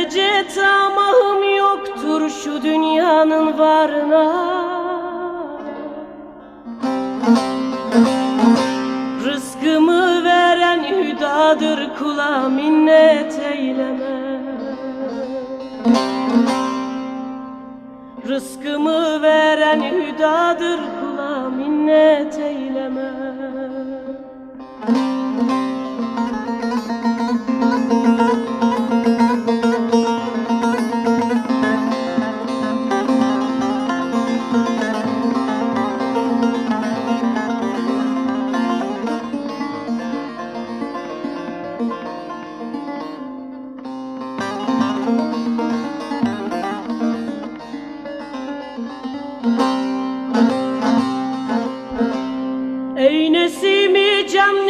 Sadece tamahım yoktur şu dünyanın varına. Rızkımı veren hüdadır kula minnet eyleme. Rızkımı veren hüdadır kula minnet eyleme Günesimi cam